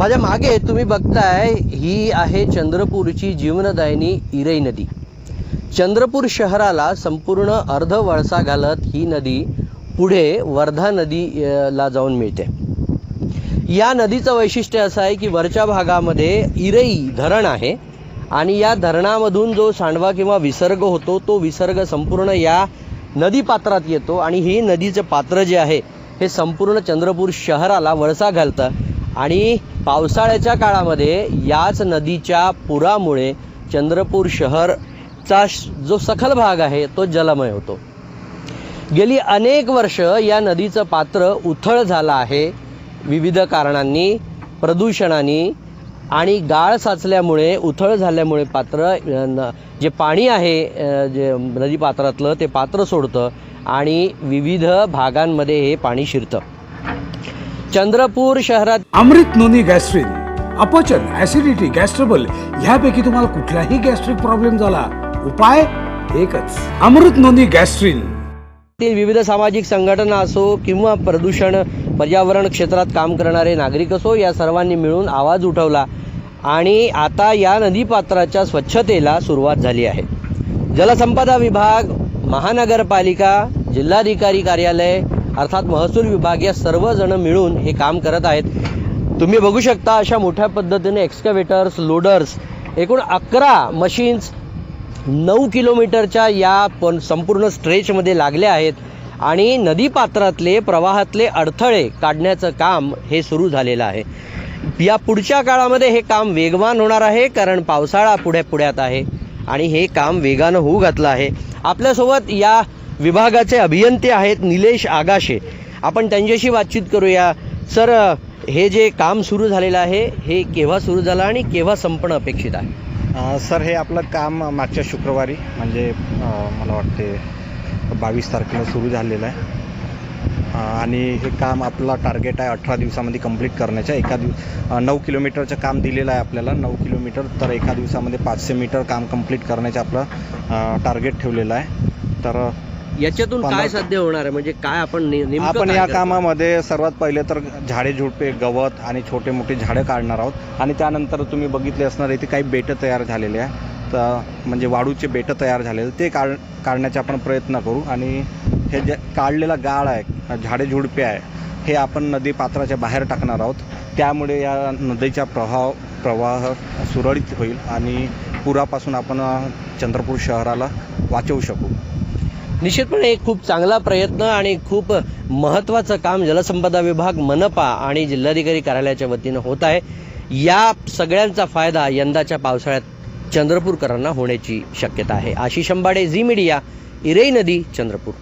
माझ्या मागे तुम्ही बघताय ही आहे चंद्रपूरची जीवनदायिनी इरई नदी. चंद्रपूर शहराला संपूर्ण अर्ध वळसा घालत ही नदी पुढे वर्धा नदीला जाऊन मिळते. या नदीचं वैशिष्ट्य असं आहे की वरच्या भागामध्ये इरई धरण आहे आणि या धरणामधून जो सांडवा किंवा विसर्ग होतो तो विसर्ग संपूर्ण या नदी पात्रात येतो आणि ही नदीचं पात्र जे आहे हे संपूर्ण चंद्रपूर शहराला वळसा घालतं. आणि पावसाळ्याच्या काळामध्ये याच नदीच्या पुरामुळे चंद्रपूर शहरचा श- जो सखल भाग आहे तो जलमय होतो. गेली अनेक वर्ष या नदीचं पात्र उथळ झालं आहे. विविध कारणांनी प्रदूषणाने आणि गाळ साचल्यामुळे उथळ झाल्यामुळे पात्र न- जे पाणी आहे जे नदी पात्रातलं ते पात्र सोडतं आणि विविध भागांमध्ये हे पाणी शिरतं. चंद्रपूर शहरात अमृत नोनी गॅस्ट्रिन अपचन ऍसिडिटी गॅस्ट्रबल ह्यापैकी तुम्हाला कुठलाही गॅस्ट्रिक प्रॉब्लेम झाला उपाय एकच. Amrut noni Gastrin. ते विविध सामाजिक संघटना असो किंवा प्रदूषण पर्यावरण क्षेत्रात काम करणारे नागरिक असो या सर्वांनी मिळून आवाज उठवला आणि आता या नदीपात्राच्या स्वच्छतेला सुरुवात झाली आहे. जलसंपदा विभाग महानगरपालिका जिल्हाधिकारी कार्यालय अर्थात महसूल विभाग या सर्वजण मिळून हे काम करत आहेत. तुम्ही बघू शकता अशा मोठ्या पद्धतीने एक्स्कवेटर्स लोडर्स एकूण अकरा मशीन्स नऊ किलोमीटरच्या या पण संपूर्ण स्ट्रेचमध्ये लागल्या आहेत आणि नदीपात्रातले प्रवाहातले अडथळे काढण्याचं काम हे सुरू झालेलं आहे. या पुढच्या काळामध्ये हे काम वेगवान होणार आहे कारण पावसाळा पुढे पुढ्यात आहे आणि हे काम वेगानं होऊ घातलं आहे. आपल्यासोबत या विभागाचे अभियंते आहेत निलेश आगाशे. आपण त्यांच्याशी बातचीत करूया. सर हे जे काम सुरू झालेलं आहे हे केव्हा सुरू झालं आणि केव्हा संपणं अपेक्षित आहे? सर हे आपलं काम मागच्या शुक्रवारी म्हणजे मला वाटते बावीस तारखेला सुरू झालेलं आहे. आणि हे काम आपला टार्गेट आहे अठरा दिवसामध्ये कंप्लीट करण्याचं. एका दिव नऊ किलोमीटरचं काम दिलेलं आहे आपल्याला. नऊ किलोमीटर तर एका दिवसामध्ये पाचशे मीटर काम कंप्लीट करण्याचं आपलं टार्गेट ठेवलेलं आहे. तर याच्यातून काय साध्य होणार आहे? म्हणजे काय आपण ने- नेमकं आपण काय या करतो? कामामध्ये सर्वात पहिले तर झाडे झुडपे गवत आणि छोटे मोठे झाडं काढणार आहोत. आणि त्यानंतर तुम्ही बघितले असणार इथे काही बेटं तयार झालेले आहे. तर म्हणजे वाळूचे बेटं तयार झालेले ते काढ काढण्याचे आपण प्रयत्न करू. आणि हे जे काढलेला गाळ आहे झाडे झुडपे आहे हे आपण नदी पात्राच्या बाहेर टाकणार आहोत. त्यामुळे या नदीचा प्रवाह प्रवाह सुरळीत होईल आणि पुरापासून आपण अ, चंद्रपूर शहराला वाचवू शकू. निश्चितपणे एक खूप चांगला प्रयत्न आणि खूप महत्त्वाचं काम जलसंपदा विभाग मनपा आणि जिल्हाधिकारी कार्यालयाच्या वतीनं होत आहे. या सगळ्यांचा फायदा यंदाच्या पावसाळ्यात चंद्रपूरकरांना होण्याची शक्यता आहे. आशिष अंबाडे झी मीडिया इरई नदी चंद्रपूर.